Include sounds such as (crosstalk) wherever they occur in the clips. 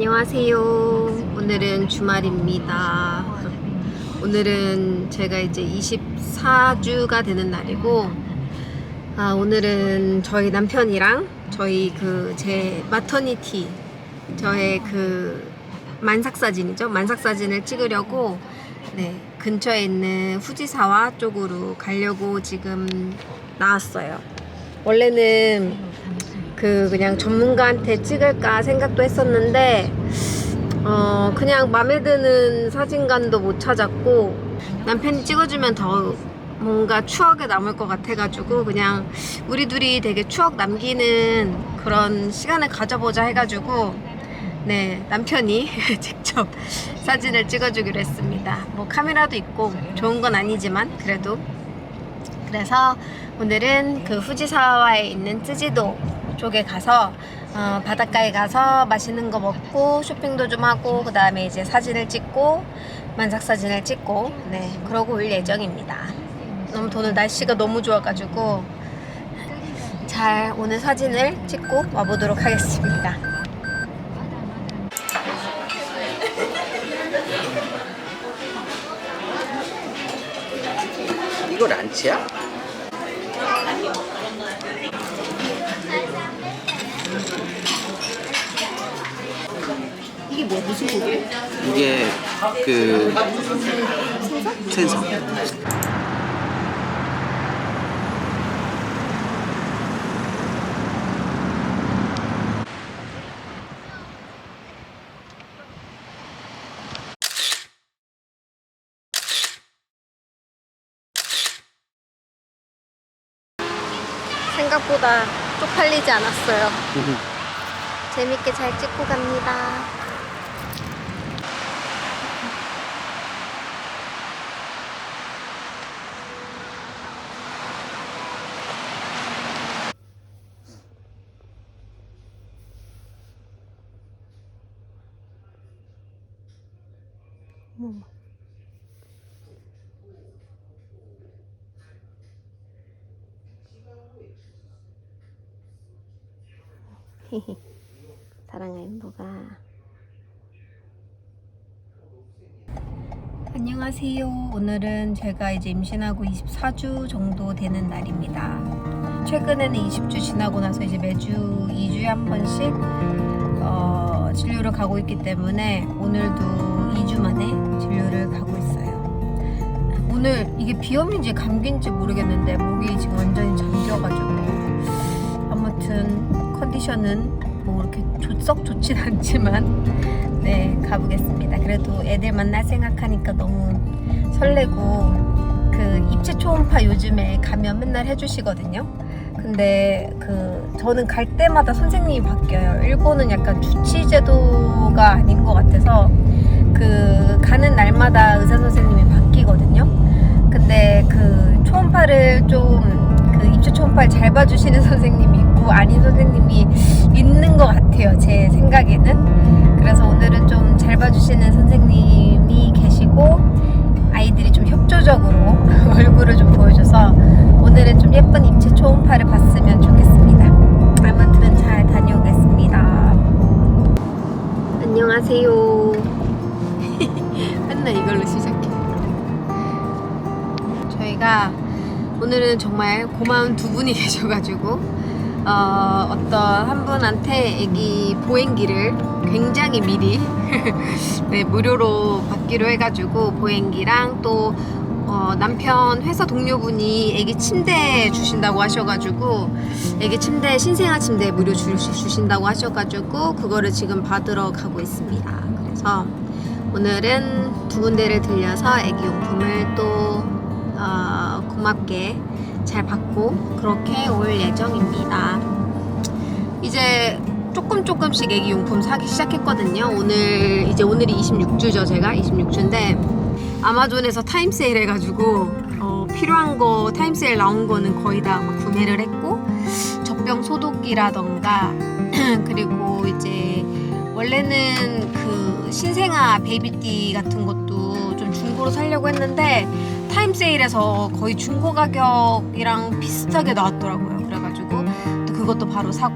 안녕하세요. 오늘은 주말입니다. 오늘은 제가 이제 24주가 되는 날이고, 아, 오늘은 저희 남편이랑 저희 그 제 마터니티, 저의 그 만삭 사진이죠. 만삭 사진을 찍으려고, 네, 근처에 있는 후지사와 쪽으로 가려고 지금 나왔어요. 원래는 그 그냥 전문가한테 찍을까 생각도 했었는데 어 그냥 마음에 드는 사진관도 못 찾았고 남편이 찍어주면 더 뭔가 추억에 남을 것 같아가지고 그냥 우리 둘이 되게 추억 남기는 그런 시간을 가져보자 해가지고 네 남편이 (laughs) 직접 사진을 찍어주기로 했습니다. 뭐 카메라도 있고 좋은 건 아니지만 그래도. 그래서 오늘은 그 후지사와에 있는 쯔지도 쪽에 가서 어, 바닷가에 가서 맛있는 거 먹고 쇼핑도 좀 하고 그 다음에 이제 사진을 찍고 만삭 사진을 찍고 네 그러고 올 예정입니다. 너무 오늘 날씨가 너무 좋아가지고 잘 오늘 사진을 찍고 와보도록 하겠습니다. 이거 란치야? 무슨 고기? 이게 그 생선. 생각보다 쪽팔리지 않았어요. 재밌게 잘 찍고 갑니다. 어머머. (laughs) 사랑의 행복아. 안녕하세요. 오늘은 제가 이제 임신하고 24주 정도 되는 날입니다. 최근에는 20주 지나고 나서 이제 매주 2주에 한 번씩 어, 진료를 가고 있기 때문에 오늘도 2주 만에 진료를 가고 있어요. 오늘 이게 비염인지 감기인지 모르겠는데 목이 지금 완전히 잠겨가지고 아무튼 컨디션은 뭐 이렇게 좋- 썩 좋진 않지만 네 가보겠습니다. 그래도 애들 만날 생각하니까 너무 설레고 그 입체 초음파 요즘에 가면 맨날 해주시거든요. 근데 그 저는 갈 때마다 선생님이 바뀌어요. 일본은 약간 주치 제도가 아닌 것 같아서 그 가는 날마다 의사 선생님이 바뀌거든요. 근데 그 초음파를 좀 그 입체 초음파를 잘 봐주시는 (laughs) 선생님이 있고 아닌 선생님이 있는 것 같아요. 제 생각에는. 그래서 오늘은 좀 잘 봐주시는 선생님이 계시고 아이들이 좀 협조적으로 (laughs) 얼굴을 좀 보여줘서 오늘은 좀 예쁜 입체 초음파를 봤으면 좋겠습니다. 아무튼 잘 다녀오겠습니다. 안녕하세요. 저희가 오늘은 정말 고마운 두 분이 (laughs) 계셔가지고 어, 어떤 한 분한테 애기 보행기를 굉장히 미리 (laughs) 네, 무료로 받기로 해가지고 보행기랑 또 어, 남편 회사 동료분이 애기 침대 주신다고 하셔가지고 애기 침대 신생아 침대 무료 주, 주신다고 하셔가지고 그거를 지금 받으러 가고 있습니다. 그래서 오늘은 두 군데를 들려서 애기 용품을 또 어, 고맙게 잘 받고 그렇게 올 예정입니다. 이제 조금 조금씩 애기 용품 사기 시작했거든요. 오늘 이제 오늘이 26주죠, 제가 26주인데 아마존에서 타임 세일 해가지고 어, 필요한 거 타임 세일 나온 거는 거의 다 구매를 했고 젖병 소독기라던가 (clears throat) 그리고 이제 원래는 그 신생아 베이비띠 같은 것도 좀 중고로 살려고 했는데 타임 세일에서 거의 중고 가격이랑 비슷하게 나왔더라고요. 그래가지고 또 그것도 바로 사고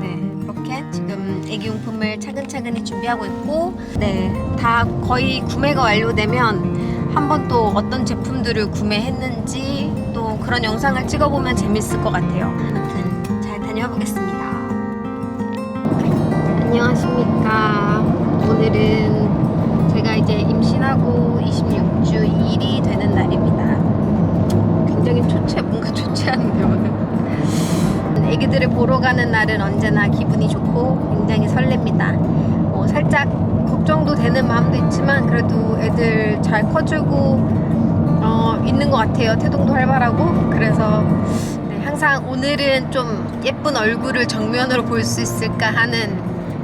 네 그렇게 지금 애기 용품을 차근차근히 준비하고 있고 네 다 거의 구매가 완료되면 한번 또 어떤 제품들을 구매했는지 또 그런 영상을 찍어보면 재밌을 것 같아요. 아무튼 잘 다녀보겠습니다. 안녕하십니까. 오늘은 이제 임신하고 26주 2일이 되는 날입니다. 굉장히 초췌, 뭔가 초췌한데요, 오늘. 애기들을 보러 가는 날은 언제나 기분이 좋고 굉장히 설렙니다. 뭐 살짝 걱정도 되는 마음도 있지만 그래도 애들 잘 커주고 어, 있는 것 같아요. 태동도 활발하고 그래서 네, 항상 오늘은 좀 예쁜 얼굴을 정면으로 볼 수 있을까 하는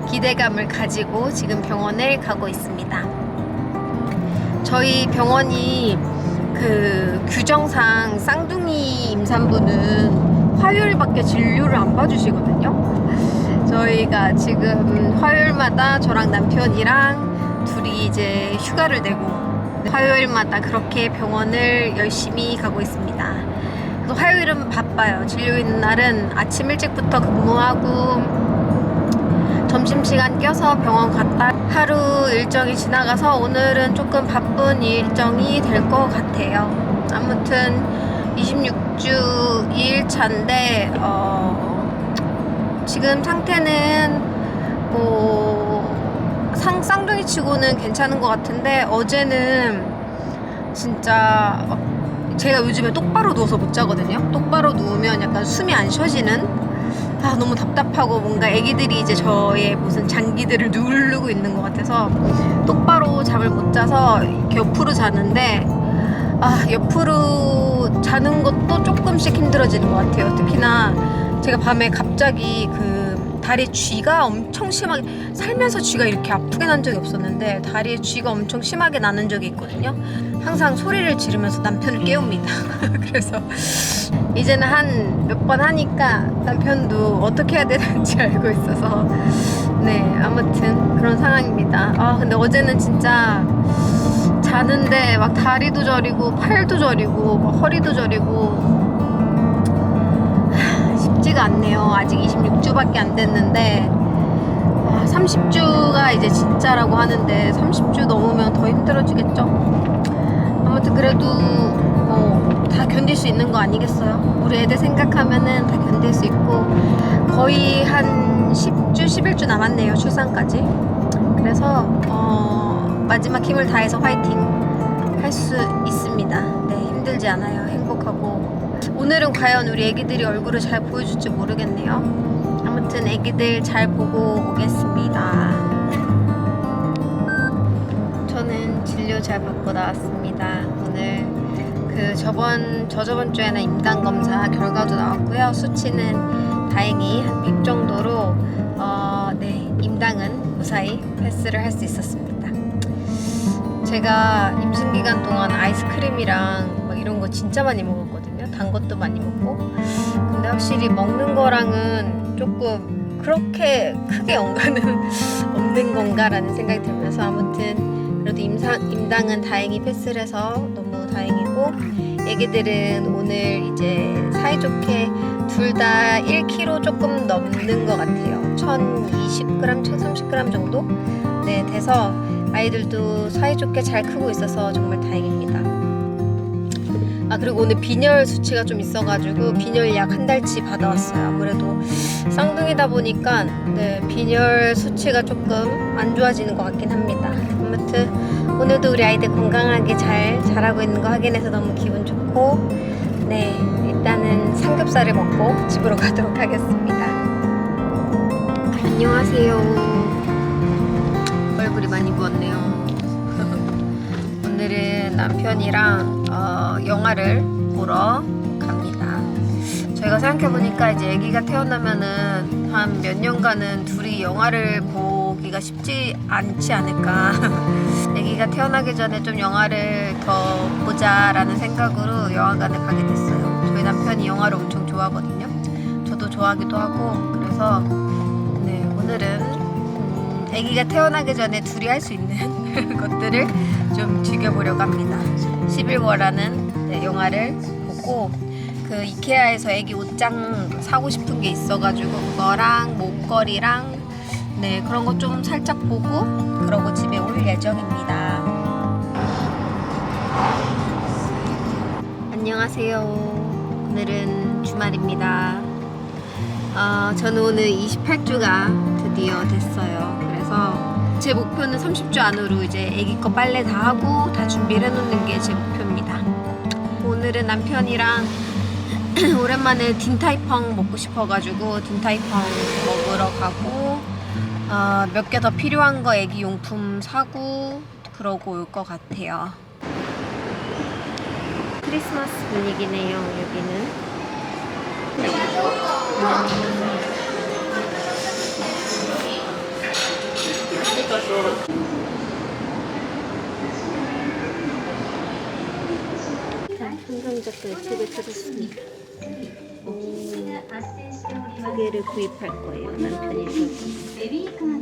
기대감을 가지고 지금 병원을 가고 있습니다. 저희 병원이 그 규정상 쌍둥이 임산부는 화요일밖에 진료를 안 봐주시거든요. 저희가 지금 화요일마다 저랑 남편이랑 둘이 이제 휴가를 내고 화요일마다 그렇게 병원을 열심히 가고 있습니다. 화요일은 바빠요. 진료 있는 날은 아침 일찍부터 근무하고 점심시간 껴서 병원 갔다 하루 일정이 지나가서 오늘은 조금 바쁜 일정이 될 것 같아요. 아무튼 26주 2일차인데 어, 지금 상태는 뭐 상, 쌍둥이 치고는 괜찮은 것 같은데 어제는 진짜 막 제가 요즘에 똑바로 누워서 못 자거든요. 똑바로 누우면 약간 숨이 안 쉬어지는 아 너무 답답하고 뭔가 애기들이 이제 저의 무슨 장기들을 누르고 있는 것 같아서 똑바로 잠을 못 자서 옆으로 자는데 아 옆으로 자는 것도 조금씩 힘들어지는 것 같아요. 특히나 제가 밤에 갑자기 그 다리에 쥐가 엄청 심하게 살면서 쥐가 이렇게 아프게 난 적이 없었는데 다리에 쥐가 엄청 심하게 나는 적이 있거든요. 항상 소리를 지르면서 남편을 깨웁니다. (laughs) 그래서 이제는 한 몇 번 하니까 남편도 어떻게 해야 되는지 (laughs) 알고 있어서 네 아무튼 그런 상황입니다. 아 근데 어제는 진짜 자는데 막 다리도 저리고 팔도 저리고 막 허리도 저리고 하, 쉽지가 않네요. 아직 26주밖에 안 됐는데 아, 30주가 이제 진짜라고 하는데 30주 넘으면 더 힘들어지겠죠. 아무튼 그래도 뭐 다 견딜 수 있는 거 아니겠어요? 우리 애들 생각하면은 다 견딜 수 있고 거의 한 10주, 11주 남았네요 출산까지. 그래서 어, 마지막 힘을 다해서 화이팅 할 수 있습니다. 네 힘들지 않아요. 행복하고 오늘은 과연 우리 애기들이 얼굴을 잘 보여줄지 모르겠네요. 아무튼 애기들 잘 보고 오겠습니다. 저는 진료 잘 받고 나왔습니다. 오늘 그 저번 저저번 주에는 임당 검사 결과도 나왔고요. 수치는 다행히 한 100 정도로 어, 네 임당은 무사히 패스를 할 수 있었습니다. 제가 임신 기간 동안 아이스크림이랑 막 이런 거 진짜 많이 먹었거든요. 단 것도 많이 먹고. 근데 확실히 먹는 거랑은 조금 그렇게 크게 연관은 (laughs) 없는 건가라는 생각이 들면서 아무튼 그래도 임상, 임당은 다행히 패스를 해서 너무 다행이고 애기들은 오늘 이제 사이좋게 둘 다 1kg 조금 넘는 것 같아요. 1020g, 1030g 정도? 네, 돼서 아이들도 사이좋게 잘 크고 있어서 정말 다행입니다. 아 그리고 오늘 빈혈 수치가 좀 있어가지고 빈혈 약 한 달치 받아왔어요. 아무래도 쌍둥이다 보니까 네 빈혈 수치가 조금 안 좋아지는 것 같긴 합니다. 아무튼 오늘도 우리 아이들 건강하게 잘 자라고 있는 거 확인해서 너무 기분 좋고 네 일단은 삼겹살을 먹고 집으로 (laughs) 가도록 하겠습니다. 안녕하세요. 얼굴이 많이 부었네요. (laughs) 오늘은 남편이랑 어, 영화를 보러 갑니다. 저희가 생각해보니까 이제 아기가 태어나면은 한 몇 년간은 둘이 영화를 보기가 쉽지 않지 않을까. (laughs) 아기가 태어나기 전에 좀 영화를 더 보자라는 생각으로 영화관에 가게 됐어요. 저희 남편이 영화를 엄청 좋아하거든요. 저도 좋아하기도 하고 그래서 네 오늘은 음, 아기가 태어나기 전에 둘이 할 수 있는 (laughs) 것들을 좀 즐겨보려고 합니다. 11월라는 네, 영화를 보고 그 이케아에서 애기 옷장 사고 싶은 게 있어가지고 그거랑 목걸이랑 네, 그런 거 좀 살짝 보고 그러고 집에 올 예정입니다. 안녕하세요. 오늘은 주말입니다. 어, 저는 오늘 28주가 드디어 됐어요. 제 목표는 30주 안으로 이제 아기 거 빨래 다 하고 다 준비를 해놓는 게 제 목표입니다. 오늘은 남편이랑 (clears throat) 오랜만에 딘타이펑 먹고 싶어가지고 딘타이펑 먹으러 가고 어, 몇개 더 필요한 거 애기 용품 사고 그러고 올 것 같아요. 크리스마스 분위기네요 여기는. 한강작가의 책을 찾았습니다. 두 개를 구입할 거예요. 남편이 읽어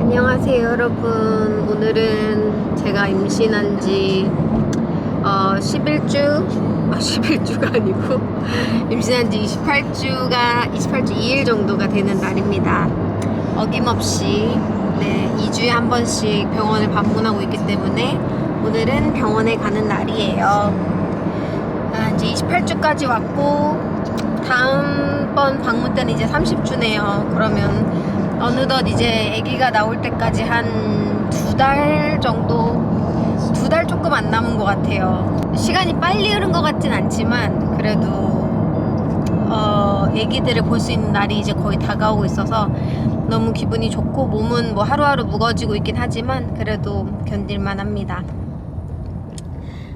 안녕하세요 여러분. 오늘은 제가 임신한 지 어, 11주? 아 11주가 아니고. 임신한 지 28주가 28주 2일 정도가 되는 날입니다. 어김없이. 네 2주에 한 번씩 병원을 방문하고 있기 때문에 오늘은 병원에 가는 날이에요. 아, 이제 28주까지 왔고 다음번 방문 때는 이제 30주네요. 그러면 어느덧 이제 아기가 나올 때까지 한 두 달 정도 조금 안 남은 것 같아요. 시간이 빨리 흐른 것 같진 않지만 그래도 어 아기들을 볼 수 있는 날이 이제 거의 다가오고 있어서 너무 기분이 좋고 몸은 뭐 하루하루 무거워지고 있긴 하지만 그래도 견딜만 합니다.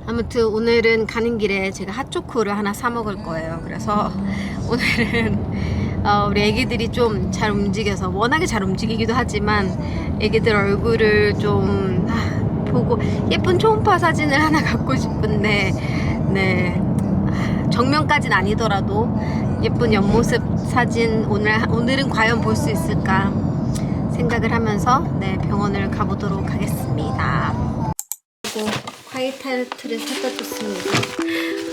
아무튼 오늘은 가는 길에 제가 핫초코를 하나 사 먹을 거예요. 그래서 (laughs) 오늘은 어, 우리 애기들이 좀 잘 움직여서 워낙에 잘 움직이기도 하지만 애기들 얼굴을 좀 아, 보고 예쁜 초음파 사진을 하나 갖고 싶은데 네 아, 정면까진 아니더라도 예쁜 옆모습 사진 오늘 오늘은 과연 볼 수 있을까 생각을 하면서 네 병원을 가보도록 하겠습니다. 그리고 타르트를 사다 줬습니다.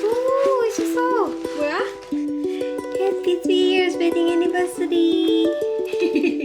오 맛있어. 뭐야? Happy three years wedding anniversary. (laughs)